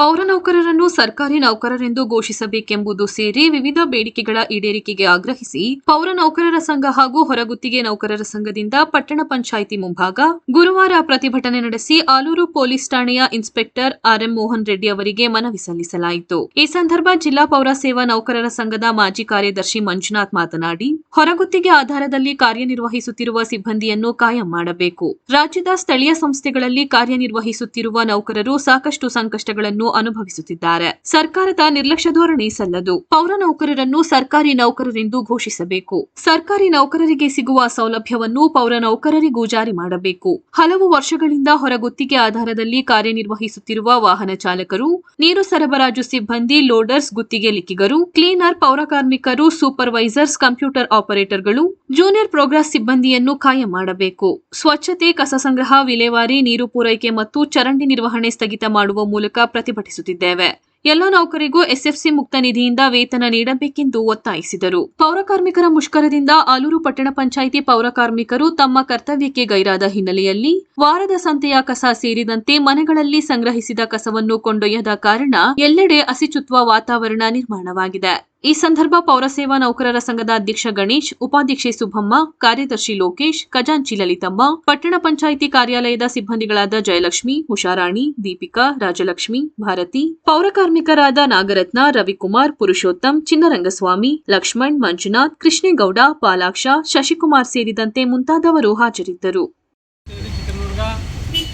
ಪೌರ ನೌಕರರನ್ನು ಸರ್ಕಾರಿ ನೌಕರರೆಂದು ಘೋಷಿಸಬೇಕೆಂಬುದು ಸೇರಿ ವಿವಿಧ ಬೇಡಿಕೆಗಳ ಈಡೇರಿಕೆಗೆ ಆಗ್ರಹಿಸಿ ಪೌರ ನೌಕರರ ಸಂಘ ಹಾಗೂ ಹೊರಗುತ್ತಿಗೆ ನೌಕರರ ಸಂಘದಿಂದ ಪಟ್ಟಣ ಪಂಚಾಯಿತಿ ಮುಂಭಾಗ ಗುರುವಾರ ಪ್ರತಿಭಟನೆ ನಡೆಸಿ ಆಲೂರು ಪೊಲೀಸ್ ಠಾಣೆಯ ಇನ್ಸ್ಪೆಕ್ಟರ್ ಆರ್ಎಂ ಮೋಹನ್ ರೆಡ್ಡಿ ಅವರಿಗೆ ಮನವಿ ಸಲ್ಲಿಸಲಾಯಿತು. ಈ ಸಂದರ್ಭ ಜಿಲ್ಲಾ ಪೌರ ಸೇವಾ ನೌಕರರ ಸಂಘದ ಮಾಜಿ ಕಾರ್ಯದರ್ಶಿ ಮಂಜುನಾಥ್ ಮಾತನಾಡಿ, ಹೊರಗುತ್ತಿಗೆ ಆಧಾರದಲ್ಲಿ ಕಾರ್ಯನಿರ್ವಹಿಸುತ್ತಿರುವ ಸಿಬ್ಬಂದಿಯನ್ನು ಕಾಯಂ ಮಾಡಬೇಕು. ರಾಜ್ಯದ ಸ್ಥಳೀಯ ಸಂಸ್ಥೆಗಳಲ್ಲಿ ಕಾರ್ಯನಿರ್ವಹಿಸುತ್ತಿರುವ ನೌಕರರು ಸಾಕಷ್ಟು ಸಂಕಷ್ಟಗಳನ್ನು ಅನುಭವಿಸುತ್ತಿದ್ದಾರೆ. ಸರ್ಕಾರದ ನಿರ್ಲಕ್ಷ್ಯ ಧೋರಣೆ ಸಲ್ಲದು. ಪೌರ ನೌಕರರನ್ನು ಸರ್ಕಾರಿ ನೌಕರರೆಂದು ಘೋಷಿಸಬೇಕು. ಸರ್ಕಾರಿ ನೌಕರರಿಗೆ ಸಿಗುವ ಸೌಲಭ್ಯವನ್ನು ಪೌರ ನೌಕರರಿಗೂ ಜಾರಿ ಮಾಡಬೇಕು. ಹಲವು ವರ್ಷಗಳಿಂದ ಹೊರಗುತ್ತಿಗೆ ಆಧಾರದಲ್ಲಿ ಕಾರ್ಯನಿರ್ವಹಿಸುತ್ತಿರುವ ವಾಹನ ಚಾಲಕರು, ನೀರು ಸರಬರಾಜು ಸಿಬ್ಬಂದಿ, ಲೋಡರ್ಸ್, ಗುತ್ತಿಗೆ ಲಿಕ್ಕಿಗರು ಕ್ಲೀನರ್, ಪೌರ ಕಾರ್ಮಿಕರು, ಸೂಪರ್ವೈಸರ್ಸ್, ಕಂಪ್ಯೂಟರ್ ಆಪರೇಟರ್ಗಳು, ಜೂನಿಯರ್ ಪ್ರೋಗ್ರೆಸ್ ಸಿಬ್ಬಂದಿಯನ್ನು ಕಾಯಂ ಮಾಡಬೇಕು. ಸ್ವಚ್ಛತೆ, ಕಸ ಸಂಗ್ರಹ, ವಿಲೇವಾರಿ, ನೀರು ಪೂರೈಕೆ ಮತ್ತು ಚರಂಡಿ ನಿರ್ವಹಣೆ ಸ್ಥಗಿತ ಮಾಡುವ ಮೂಲಕ ಪ್ರತಿಭಟಿಸುತ್ತಿದ್ದೇವೆ. ಎಲ್ಲ ನೌಕರಿಗೂ ಎಸ್ಎಫ್ಸಿ ಮುಕ್ತ ನಿಧಿಯಿಂದ ವೇತನ ನೀಡಬೇಕೆಂದು ಒತ್ತಾಯಿಸಿದರು. ಪೌರಕಾರ್ಮಿಕರ ಮುಷ್ಕರದಿಂದ ಆಲೂರು ಪಟ್ಟಣ ಪಂಚಾಯಿತಿ ಪೌರಕಾರ್ಮಿಕರು ತಮ್ಮ ಕರ್ತವ್ಯಕ್ಕೆ ಗೈರಾದ ಹಿನ್ನೆಲೆಯಲ್ಲಿ ವಾರದ ಸಂತೆಯ ಕಸ ಸೇರಿದಂತೆ ಮನೆಗಳಲ್ಲಿ ಸಂಗ್ರಹಿಸಿದ ಕಸವನ್ನು ಕೊಂಡೊಯ್ಯದ ಕಾರಣ ಎಲ್ಲೆಡೆ ಅಸಿಚುತ್ವ ವಾತಾವರಣ ನಿರ್ಮಾಣವಾಗಿದೆ. ಈ ಸಂದರ್ಭ ಪೌರಸೇವಾ ನೌಕರರ ಸಂಘದ ಅಧ್ಯಕ್ಷ ಗಣೇಶ್, ಉಪಾಧ್ಯಕ್ಷೆ ಸುಬ್ಬಮ್ಮ ಕಾರ್ಯದರ್ಶಿ ಲೋಕೇಶ್, ಖಜಾಂಚಿ ಲಲಿತಮ್ಮ, ಪಟ್ಟಣ ಪಂಚಾಯಿತಿ ಕಾರ್ಯಾಲಯದ ಸಿಬ್ಬಂದಿಗಳಾದ ಜಯಲಕ್ಷ್ಮಿ, ಉಷಾರಾಣಿ, ದೀಪಿಕಾ, ರಾಜಲಕ್ಷ್ಮಿ, ಭಾರತಿ, ಪೌರ ಕಾರ್ಮಿಕರಾದ ನಾಗರತ್ನ, ರವಿಕುಮಾರ್, ಪುರುಷೋತ್ತಮ್, ಚಿನ್ನರಂಗಸ್ವಾಮಿ, ಲಕ್ಷ್ಮಣ್, ಮಂಜುನಾಥ್, ಕೃಷ್ಣೇಗೌಡ, ಪಾಲಾಕ್ಷ, ಶಶಿಕುಮಾರ್ ಸೇರಿದಂತೆ ಮುಂತಾದವರು ಹಾಜರಿದ್ದರು.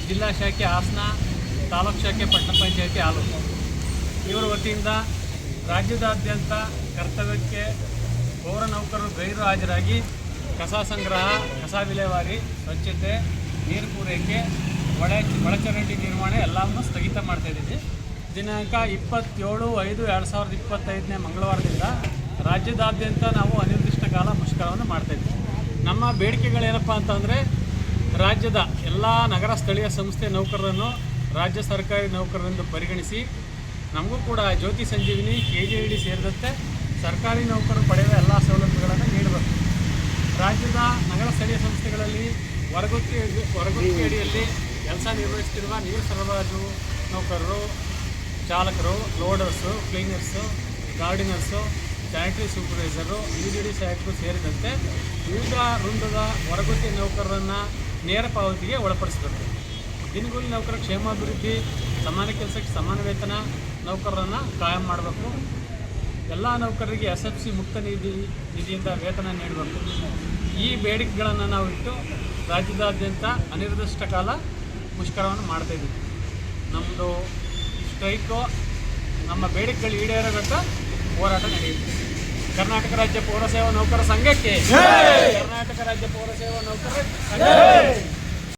ಜಿಲ್ಲಾ ಶಾಖೆ ಹಾಸನ ಶಾಖೆ ಪಟ್ಟಣ ಪಂಚಾಯತಿ ಇವರ ವತಿಯಿಂದ ರಾಜ್ಯದಾದ್ಯಂತ ಕರ್ತವ್ಯಕ್ಕೆ ಪೌರ ನೌಕರರು ಗೈರು ಹಾಜರಾಗಿ ಕಸ ಸಂಗ್ರಹ, ಕಸ ವಿಲೇವಾರಿ, ಸ್ವಚ್ಛತೆ, ನೀರು ಪೂರೈಕೆ, ಒಳ ಒಳಚರಂಡಿ ನಿರ್ವಹಣೆ ಎಲ್ಲವನ್ನು ಸ್ಥಗಿತ ಮಾಡ್ತಾ ದಿನಾಂಕ ಇಪ್ಪತ್ತೇಳು ಐದು ಎರಡು ಸಾವಿರದ ಇಪ್ಪತ್ತೈದನೇ ಮಂಗಳವಾರದಿಂದ ರಾಜ್ಯದಾದ್ಯಂತ ನಾವು ಅನಿರ್ದಿಷ್ಟ ಕಾಲ ಮುಷ್ಕರವನ್ನು ಮಾಡ್ತಾಯಿದ್ವಿ ನಮ್ಮ ಬೇಡಿಕೆಗಳೇನಪ್ಪ ಅಂತಂದರೆ ರಾಜ್ಯದ ಎಲ್ಲ ನಗರ ಸ್ಥಳೀಯ ಸಂಸ್ಥೆ ನೌಕರರನ್ನು ರಾಜ್ಯ ಸರ್ಕಾರಿ ನೌಕರರೆಂದು ಪರಿಗಣಿಸಿ ನಮಗೂ ಕೂಡ Jyothi Sanjeevini K G I D ಸೇರಿದಂತೆ ಸರ್ಕಾರಿ ನೌಕರರು ಪಡೆಯುವ ಎಲ್ಲ ಸೌಲಭ್ಯಗಳನ್ನು ನೀಡಬೇಕು. ರಾಜ್ಯದ ನಗರ ಸ್ಥಳೀಯ ಸಂಸ್ಥೆಗಳಲ್ಲಿ ಹೊರಗುತ್ತಿ ಹೊರಗುತ್ತಿ ಅಡಿಯಲ್ಲಿ ಕೆಲಸ ನಿರ್ವಹಿಸ್ತಿರುವ ನೀರು ಸರಬರಾಜು ನೌಕರರು, ಚಾಲಕರು, loaders, cleaners, gardeners, sanitary supervisor U G D ಸಹಾಯಕರು ಸೇರಿದಂತೆ ವಿವಿಧ ವೃಂದದ ಹೊರಗುತ್ತಿ ನೌಕರರನ್ನು ನೇರ ಪಾವತಿಗೆ ಒಳಪಡಿಸಬೇಕು. ದಿನಗೂಲಿ ನೌಕರ ಕ್ಷೇಮಾಭಿವೃದ್ಧಿ, ಸಮಾನ ಕೆಲಸಕ್ಕೆ ಸಮಾನ ವೇತನ ನೌಕರರನ್ನು ಕಾಯಂ ಮಾಡಬೇಕು. ಎಲ್ಲ ನೌಕರರಿಗೆ ಎಸ್ ಎಫ್ ಸಿ ಮುಕ್ತ ನಿಧಿ ನಿಧಿಯಿಂದ ವೇತನ ನೀಡಬೇಕು. ಈ ಬೇಡಿಕೆಗಳನ್ನು ನಾವು ಇಟ್ಟು ರಾಜ್ಯದಾದ್ಯಂತ ಅನಿರ್ದಿಷ್ಟ ಕಾಲ ಮುಷ್ಕರವನ್ನು ಮಾಡ್ತಾಯಿದ್ದೀವಿ ನಮ್ಮದು ಸ್ಟ್ರೈಕು ನಮ್ಮ ಬೇಡಿಕೆಗಳು ಈಡೇರೋಗಂಟ ಹೋರಾಟ ನಡೆಯುತ್ತೆ. ಕರ್ನಾಟಕ ರಾಜ್ಯ ಪೌರಸೇವಾ ನೌಕರ ಸಂಘಕ್ಕೆ ಕರ್ನಾಟಕ ರಾಜ್ಯ ಪೌರಸೇವಾ ನೌಕರ ಸಂಘ